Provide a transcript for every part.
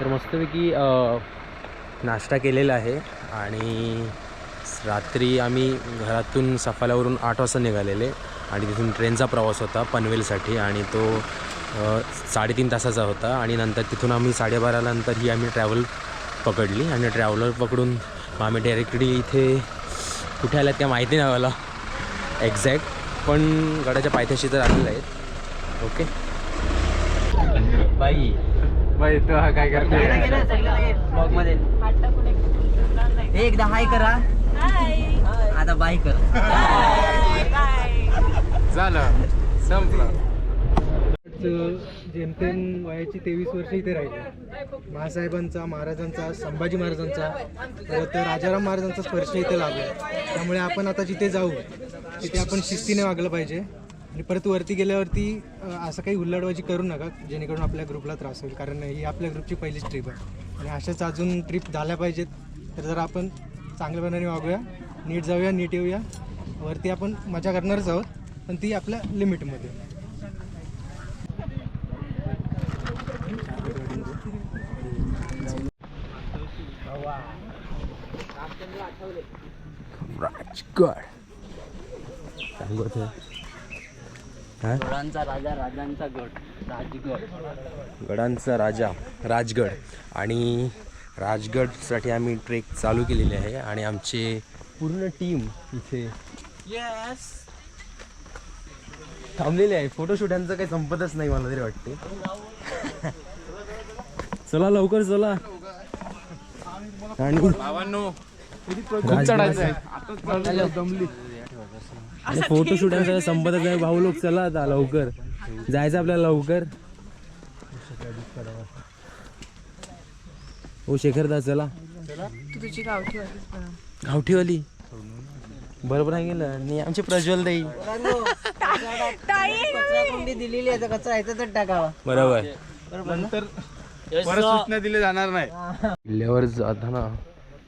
तर मस्तपैकी नाश्ता केलेला आहे आणि रात्री आम्ही घरातून सफाल्यावरून आठ वाजता निघालेले आणि तिथून ट्रेनचा प्रवास होता पनवेलसाठी आणि तो साडेतीन तासाचा होता आणि नंतर तिथून आम्ही साडेबाराला नंतर ही आम्ही ट्रॅव्हल पकडली आणि ट्रॅव्हलर पकडून मग आम्ही डायरेक्टली इथे कुठे आल्यात त्या माहिती नाही मला एक्झॅक्ट पण गडाच्या पायथ्याशी तर आलेलं आहेत. ओके बाई. बाई तो हा काय करते एकदा हाय करा. आता बाय करा. झालं. संपलं. जेमतेम वयाची तेवीस वर्ष इथे राहिले. महासाहेबांचा महाराजांचा संभाजी महाराजांचा परत राजाराम महाराजांचा स्पर्श इथे लागला. त्यामुळे आपण आता जिथे जाऊ तिथे आपण शिस्तीने वागलं पाहिजे. आणि परत वरती गेल्यावरती असं काही हुल्लडबाजी करू नका जेणेकरून आपल्या ग्रुपला त्रास होईल. कारण ही आपल्या ग्रुपची पहिलीच ट्रिप आहे. आणि अशाच अजून ट्रिप झाल्या पाहिजेत. तर जरा आपण चांगल्यापणाने वागूया नीट जाऊया नीट येऊया. वरती आपण मजा करणारच आहोत पण ती आपल्या लिमिटमध्ये. राजगड. सांगत हा? घोडांचा राजा राजांचा गड राजगड. गडांचा राजा राजगड. आणि राजगडसाठी आम्ही ट्रेक चालू केलेली आहे आणि आमचे पूर्ण टीम इथे थांबलेले आहे. फोटोशूट यांचं काही संपतच नाही मला तरी वाटते. चला लवकर चला. आणि भावांनो खूप चढायचं आहे. यांचं काही संपतच नाही भाऊ लोक चला आता लवकर. जायचं आपल्याला लवकर. हो शेखरदा चला. तुझी गावठी गावठीवाली? बरोबर आहे गेलं आणि आमचे प्रज्वल दाई कोंडी दिलेली आहे तर कचरा आहे तर टाकावा. बरोबर. नंतर परत सूचना दिले जाणार नाही. किल्ल्यावर जाताना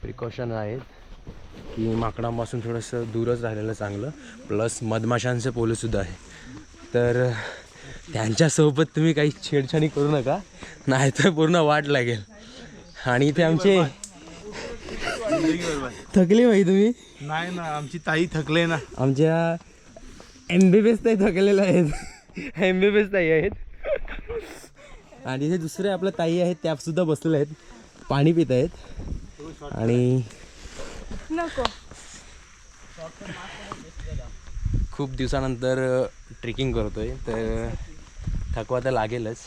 प्रिकॉशन आहेत. की माकडांपासून थोडंसं दूरच राहिलेलं चांगलं. प्लस मधमाशांचे पोलंसुद्धा आहे. तर त्यांच्यासोबत तुम्ही काही छेडछाणी करू नका. नाहीतर पूर्ण वाट लागेल. आणि इथे आमचे थकले भाई तुम्ही? नाही ना आमची ताई थकले ना. आमच्या एम बी बी एस ताई थकलेल्या आहेत. एम बी बी एस ताई आहेत. आणि इथे दुसरे आपल्या ताई आहेत त्या सुद्धा बसलेल्या आहेत. पाणी पित आहेत. आणि नको. खूप दिवसानंतर ट्रेकिंग करतोय तर थकवा तर लागेलच.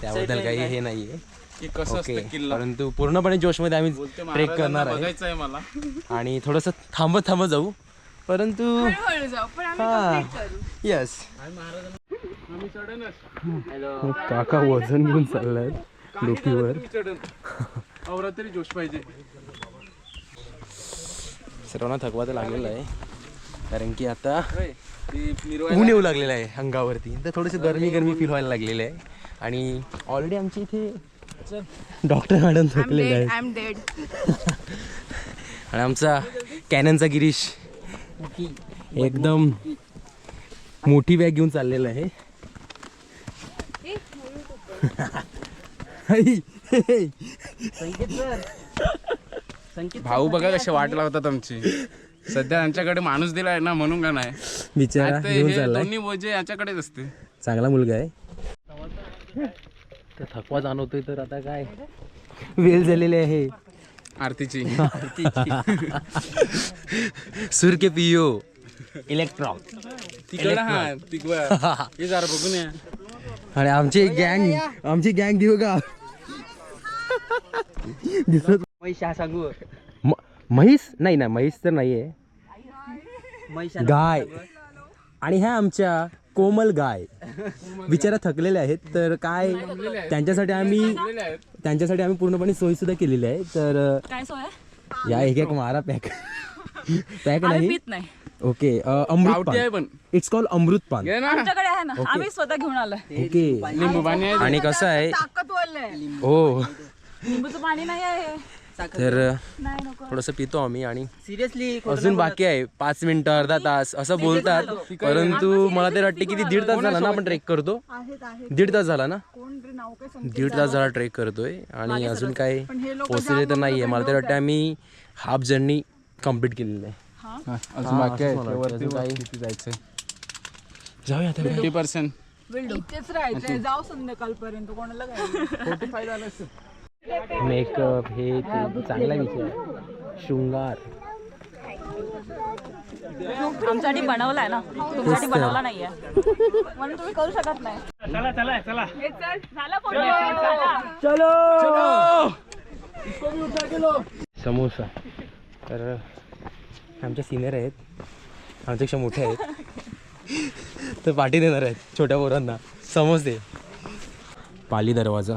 त्याबद्दल काही हे नाही. आहे की कसं ओके असतं किल्ला? परंतु पूर्णपणे जोशमध्ये आम्ही बोलते ट्रेक करणार आहे. बघायचं आहे मला. आणि थोडंसं थांबत थांबत जाऊ. परंतु हळूहळू जाऊ पण आम्ही हा. complete करू. यस आम्ही चढणच काका वजन घेऊन चाललायत डोकीवर तुम्ही चढण जोश पाहिजे. सर्वांना थकवा तर लागलेला आहे. कारण की आता ऊन येऊ लागलेलं आहे अंगावरती. तर थोडीशी गरमी गरमी फील व्हायला लागलेली आहे. आणि ऑलरेडी आमच्या इथे डॉक्टर मॅडम एम डेड आणि आमचा कॅननचा गिरीश एकदम मोठी बॅग घेऊन चाललेला आहे. संकेत सर. संकेत भाऊ बघा कसे वाट लावतात आमची. सध्या यांच्याकडे माणूस दिलाय ना म्हणून का नाही? बिचारा नाहीतर घेऊन हे चाललाय. दोन्ही बोजे याच्याकडेच असते. चांगला मुलगा आहे. तर थकवा जाणवतोय तर आता काय? वेल झालेले आहे. आरतीची. सुर के पियो. इलेक्ट्रॉन तिकडे हा तिकडं. हे जरा बघून या. आणि आमची गँग आमची गँग देऊ का? दिसत मैशा सांगू. म- म्हैस? नाही ना म्हैस तर नाहीये. गाय. आणि ह्या आमच्या कोमल गाय. बिचारा थकलेले आहेत तर काय त्यांच्यासाठी आम्ही त्यांच्यासाठी आम्ही पूर्णपणे सोयी सुद्धा केलेली आहे तर काय सोय? अ, या एक एक मारा पॅक. पॅक आम्ही नाही? पित नाही. ओके अ, आहे पण. इट्स कॉल अमृत पान. घे ना. आमच्याकडे आहे ना. आम्ही स्वतः घेऊन आलोय. ओके. लिंबू पाणी आहे. आणि कसं आहे? ताकद बोललंय हो. लिंबूचं पाणी नाही आहे. तर थोडंसं पितो आम्ही आणि सिरियसली अजून बाकी आहे. पाच मिनिटं अर्धा तास असं बोलतात. परंतु मला तरी वाटते किती दीड तास झाला ना आपण ट्रेक करतो? दीड तास झाला ना? दीड तास झाला ट्रेक करतोय आणि अजून काय पोचलेले तर नाहीये. मला तरी वाटतं आम्ही हाफ जर्नी कंप्लीट केलेली आहे. हा, अजून बाकी आहे. जायचंय. जाऊया आता. फिफ्टी पर्सेंट इथेच राहायचंय. जाऊ संध्याकाळपर्यंत. कोणाला काय? मेकअप हे ते चांगला विषय आहे. शृंगार. आमच्यासाठी बनवलाय ना. तुमच्यासाठी बनवला नाहीये. म्हणून तुम्ही करू शकत नाही. चला चला चला. झाला फोटो. समोसा. तर आमचे सिनियर आहेत. आमच्यापेक्षा मोठे आहेत. तर पाठी देणार आहेत छोट्या पोरांना. समजते पाली दरवाजा.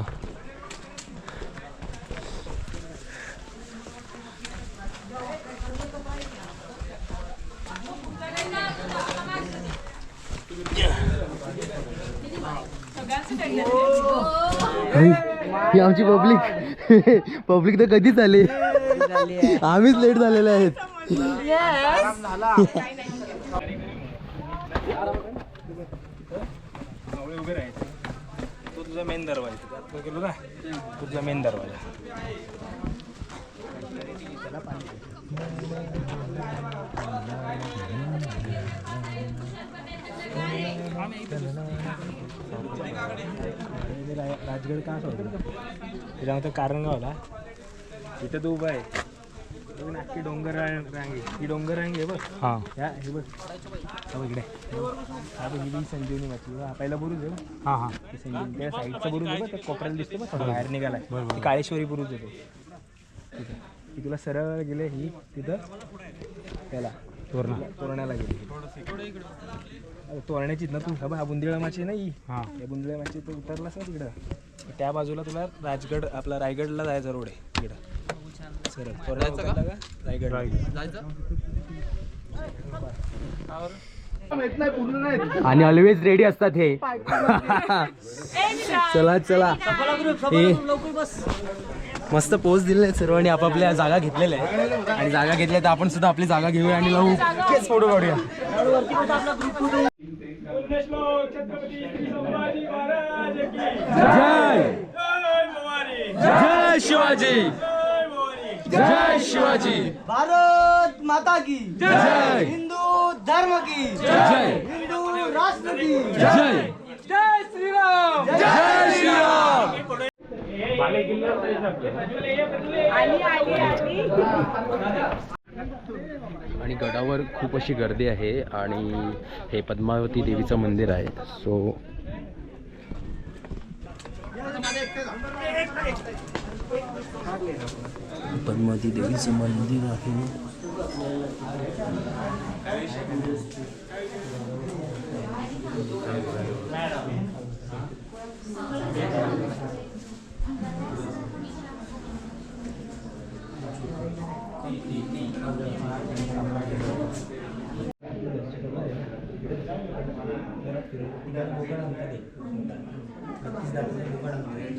ही आमची पब्लिक पब्लिक तर कधीच आले. आम्हीच लेट झालेले आहेत. तो तुझा मेन दरवाजा गेलो ना तुझा मेन दरवाजा राजगड का सोडलं त्याच्यानंतर कारणगावला इथं तू उभा आहे. बघ ना, अख्खी डोंगर रांग रांग. आहे. ही डोंगर रांग आहे बघ. हां. या हे बघ. हा बघ इकडे. हा बघ ही संजीवनी माची हा पहिला बुरुज आहे बघ. हां हां. ते संजीवनी. त्या साईडचा बुरुज आहे बघ त्या कोपऱ्याला दिसतो बघ थोडा बाहेर निघालाय. ती काळेश्वरी बुरुज आहे तो. तिथं. ती तुला सरळ गेले ही तिथं. त्याला. तोरणा. तोरण्याला गेली. अरे तोरण्याचीच ना तू हा बुंदिळा माची नाही हां? या बुंदिळा माची तू उतरलास ना तिकडं त्या बाजूला तुला राजगड आपला रायगडला जायचा रोड आहे तिकडं सरळ. तोरणा उतरला का? रायगड आणि ऑलवेज रेडी असतात हे. चला चला. हे मस्त पोच दिलेले आहेत सर्वांनी आपापल्या जागा घेतलेल्या आहेत. आणि जागा घेतल्या तर आपण सुद्धा आपली जागा घेऊया आणि लावू. केस फोटो काढूया. जय! जय शिवाजी! जय शिवाजी! भारत माता की जय! हिंदू धर्म की जय। हिंदू राष्ट्र की जय। जय श्रीराम। जय श्रीराम। आणि गडावर खूप अशी गर्दी आहे आणि हे पद्मावती देवीचं मंदिर आहे. सो पद्मावती देवीचं मंदिर आहे ಗೋಕರ್ಣ ಅಂತದೆ ಕಟ್ಟಿಸಿದಾಗ ಗೋಕರ್ಣ ಮಾಡಿದೆ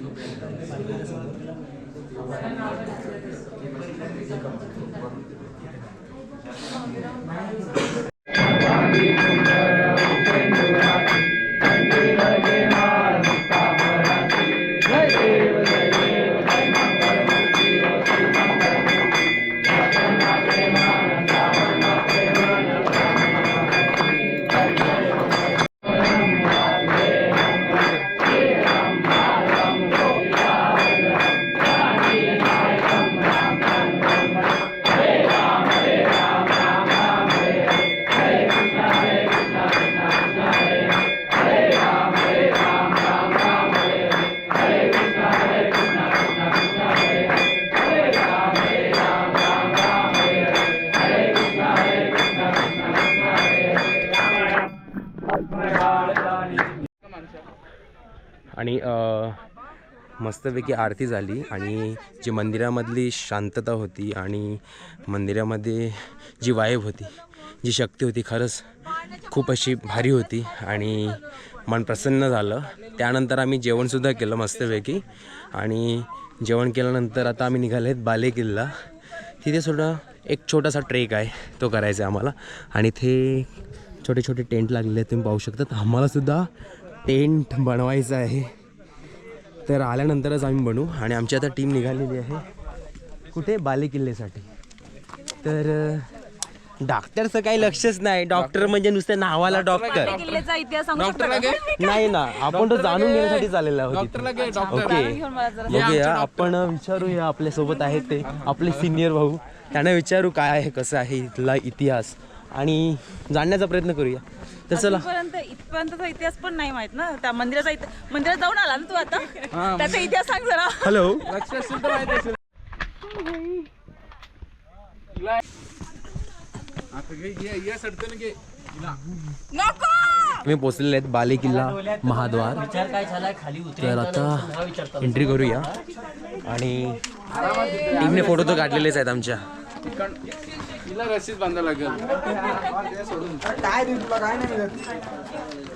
आणि मस्तपैकी आरती झाली आणि जी मंदिरामधली शांतता होती आणि मंदिरामध्ये जी वाईब होती जी शक्ती होती खरंच खूप अशी भारी होती आणि मन प्रसन्न झालं. त्यानंतर आम्ही जेवणसुद्धा केलं मस्तपैकी आणि जेवण केल्यानंतर आता आम्ही निघाले आहेत बाले किल्ला तिथे सुद्धा एक छोटासा ट्रेक आहे तो करायचा आहे आम्हाला. आणि इथे छोटे छोटे टेंट लागलेले आहेत तुम्ही पाहू शकतात. आम्हालासुद्धा टेंट बनवायचं आहे. तर आल्यानंतरच आम्ही बनवू आणि आमची आता टीम निघालेली आहे. कुठे? बाले किल्ल्यासाठी तर डॉक्टरचं काही लक्षच नाही. डॉक्टर म्हणजे नुसतं नावाला डॉक्टर? घे. नाही ना आपण तो जाणून घेण्यासाठी चाललेला. डॉक्टर. ओके. बघूया आपण विचारूया आपल्यासोबत आहेत ते आपले सिनियर भाऊ. त्यांना विचारू काय आहे कसं आहे इथला इतिहास. आणि जाणण्याचा प्रयत्न करूया. तर चला. इथपर्यंत इथपर्यंतचा इतिहास पण नाही माहीत ना. त्या मंदिराचा इतिहास मंदिरात जाऊन आला ना तू आता? त्याचा इतिहास सांग जरा. हॅलो. मी पोचलेले आहेत बाले किल्ला महाद्वार. विचार काय झालाय खाली तर आता एंट्री करूया. आणि टीमने फोटो तर काढलेलेच आहेत आमच्या. तिला रशीद बांधा लागेल. काय देऊ तुला काय नाही मिळत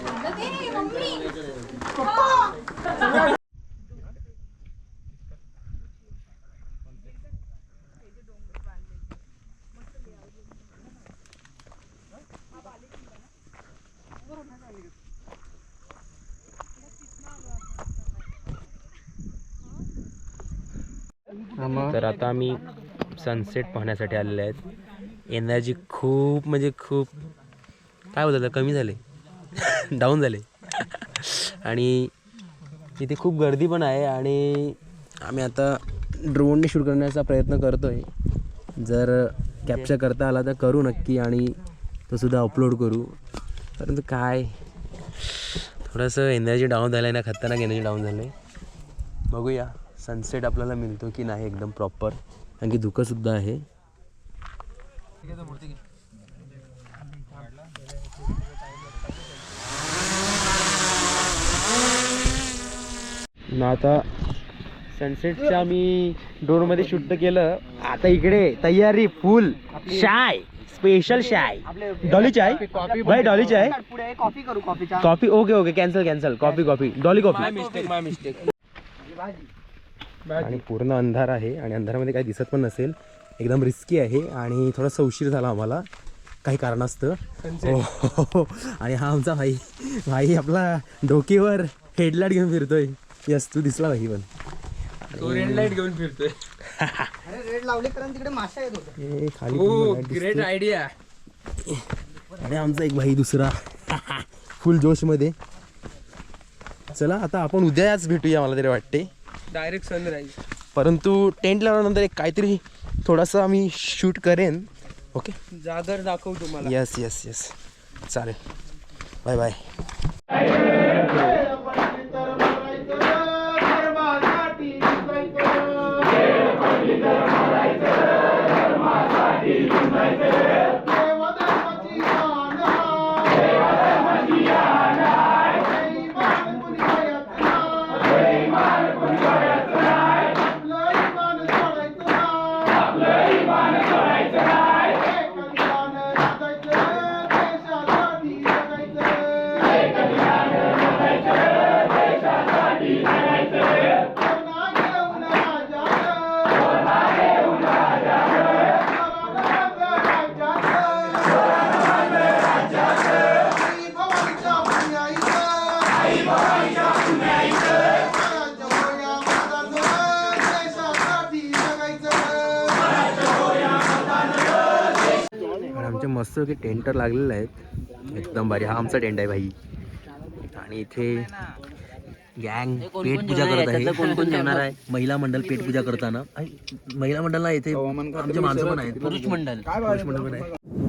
तर आता आम्ही सनसेट पाहण्यासाठी आलेले आहेत. एनर्जी खूप म्हणजे खूप काय होतं कमी झाले. डाऊन झाले. आणि इथे खूप गर्दी पण आहे आणि आम्ही आता ड्रोनने शूट करण्याचा प्रयत्न करतो आहे जर कॅप्चर करता आला तर करू नक्की आणि तो सुद्धा अपलोड करू. परंतु काय? थोडंसं एनर्जी डाऊन झालं आहे ना खतरनाक एनर्जी डाऊन झालं आहे बघूया सनसेट आपल्याला मिळतो की नाही एकदम प्रॉपर आणखी धुकंसुद्धा आहे. ना आता सनसेटचं आम्ही ड्रोनमध्ये शूट केलं. आता इकडे तयारी फुल शाय स्पेशल शाय डॉली चाय भाई डॉली चाय पुढे कॉफी करू कॉफीचा coffee okay okay cancel cancel coffee coffee Dolly coffee mistake my mistake आणि पूर्ण अंधार आहे आणि अंधारामध्ये काही दिसत पण नसेल. एकदम रिस्की आहे आणि थोडासा उशीर झाला आम्हाला. काही कारणास्तव. हो, हो, हो. आणि हा आमचा भाई भाई आपला डोकीवर हेडलाईट घेऊन फिरतोय. यस तू दिसला भाई पण. रेड लाइट घेऊन फिरतोय. अरे रेड लावले कारण तिकडे माशा येत होते हे खाली हो ग्रेट दिसते. आयडिया आणि आमचा एक भाई दुसरा. फुल जोशमध्ये. चला आता आपण उद्याच भेटूया मला तरी वाटते डायरेक्ट सनराईज परंतु टेंट लावल्यानंतर एक काहीतरी थोडासा आम्ही शूट करेन. ओके जागर दाखव तुम्हाला. येस येस येस चालेल. बाय बाय मस्त की टेंटर लागलेले आहेत एकदम भारी. हा आमचा टेंट आहे भाई. आणि इथे गँग पेट पूजा करत आहे. कोण कोण जेवणार आहे? महिला मंडळ पेट पूजा करताना. महिला मंडळला इथे आमचे माणसं पण आहेत. पुरुष मंडळ पुरुष मंडळ पण आहे.